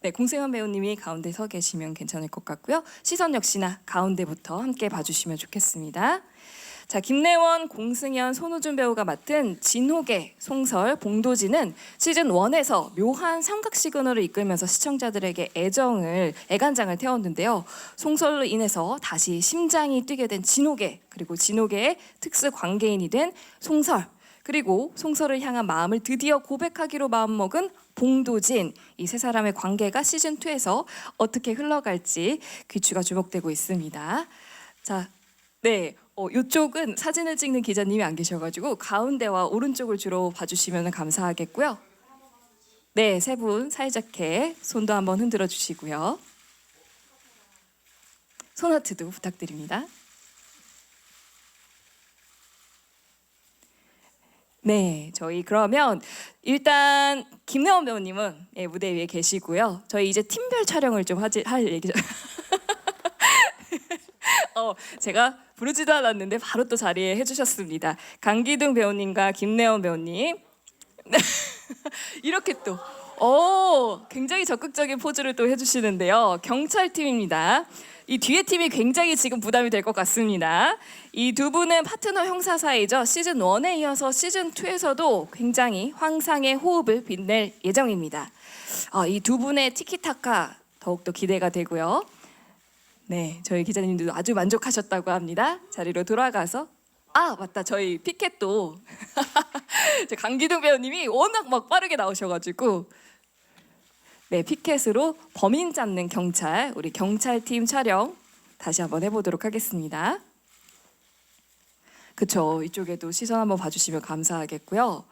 네, 공세현 배우님이 가운데 서 계시면 괜찮을 것 같고요. 시선 역시나 가운데부터 함께 봐주시면 좋겠습니다. 자, 김래원, 공승현, 손우준 배우가 맡은 진호계, 송설, 봉도진은 시즌 1에서 묘한 삼각 시그널을 이끌면서 시청자들에게 애정을 애간장을 태웠는데요. 송설로 인해서 다시 심장이 뛰게 된 진호계 그리고 진호계의 특수 관계인이 된 송설 그리고 송설을 향한 마음을 드디어 고백하기로 마음먹은 봉도진 이 세 사람의 관계가 시즌 2에서 어떻게 흘러갈지 귀추가 주목되고 있습니다. 자, 네. 어, 이쪽은 사진을 찍는 기자님이 안 계셔가지고 가운데와 오른쪽을 주로 봐주시면 감사하겠고요. 네, 세 분 사이좋게 손도 한번 흔들어 주시고요. 손하트도 부탁드립니다. 네, 저희 그러면 일단 김래원 배우님은 예, 무대 위에 계시고요. 저희 이제 팀별 촬영을 좀 하지 할 얘기죠. 어, 제가 부르지도 않았는데 바로 또 자리에 해주셨습니다. 강기둥 배우님과 김래원 배우님 네. 이렇게 또 오, 굉장히 적극적인 포즈를 또 해주시는데요. 경찰팀입니다. 이 뒤에 팀이 굉장히 지금 부담이 될 것 같습니다. 이 두 분은 파트너 형사 사이죠. 시즌 1에 이어서 시즌 2에서도 굉장히 황상의 호흡을 빛낼 예정입니다. 아, 이두 분의 티키타카 더욱더 기대가 되고요. 네, 저희 기자님도 아주 만족하셨다고 합니다. 자리로 돌아가서 아 맞다 저희 피켓도 저 강기둥 배우님이 워낙 막 빠르게 나오셔가지고 네 피켓으로 범인 잡는 경찰 우리 경찰팀 촬영 다시 한번 해보도록 하겠습니다. 그쵸 이쪽에도 시선 한번 봐주시면 감사하겠고요.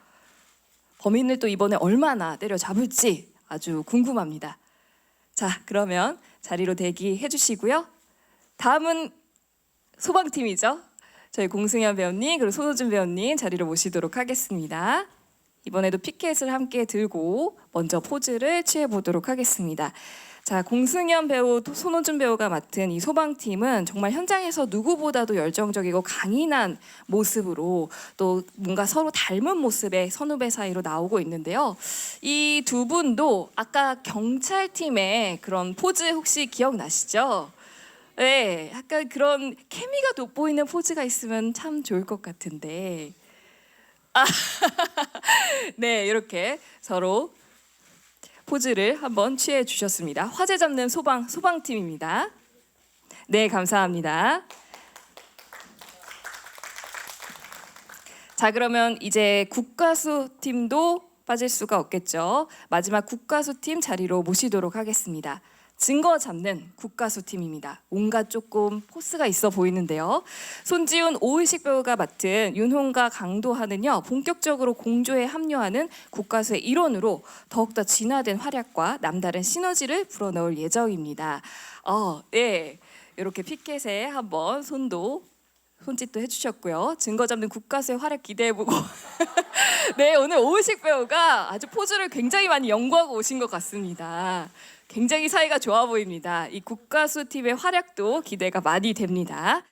범인을 또 이번에 얼마나 때려잡을지 아주 궁금합니다. 자 그러면 자리로 대기해 주시고요. 다음은 소방팀이죠. 저희 공승현 배우님 그리고 손호준 배우님 자리로 모시도록 하겠습니다. 이번에도 피켓을 함께 들고 먼저 포즈를 취해 보도록 하겠습니다. 자, 공승현 배우, 또 손호준 배우가 맡은 이 소방팀은 정말 현장에서 누구보다도 열정적이고 강인한 모습으로 또 뭔가 서로 닮은 모습의 선후배 사이로 나오고 있는데요. 이 두 분도 아까 경찰팀의 그런 포즈 혹시 기억나시죠? 네, 약간 그런 케미가 돋보이는 포즈가 있으면 참 좋을 것 같은데. 아, 네, 이렇게 서로 포즈를 한번 취해 주셨습니다. 화제 잡는 소방 소방팀입니다. 네, 감사합니다. 자, 그러면 이제 국가수 팀도 빠질 수가 없겠죠. 마지막 국가수 팀 자리로 모시도록 하겠습니다. 증거 잡는 국가수 팀입니다. 뭔가 조금 포스가 있어 보이는데요. 손지훈 오의식 배우가 맡은 윤홍과 강도하는요 본격적으로 공조에 합류하는 국가수의 일원으로 더욱더 진화된 활약과 남다른 시너지를 불어넣을 예정입니다. 어, 네. 이렇게 피켓에 한번 손도 손짓도 해주셨고요. 증거 잡는 국가수의 활약 기대해보고 네 오늘 오의식 배우가 아주 포즈를 굉장히 많이 연구하고 오신 것 같습니다. 굉장히 사이가 좋아 보입니다. 이 국가수 팀의 활약도 기대가 많이 됩니다.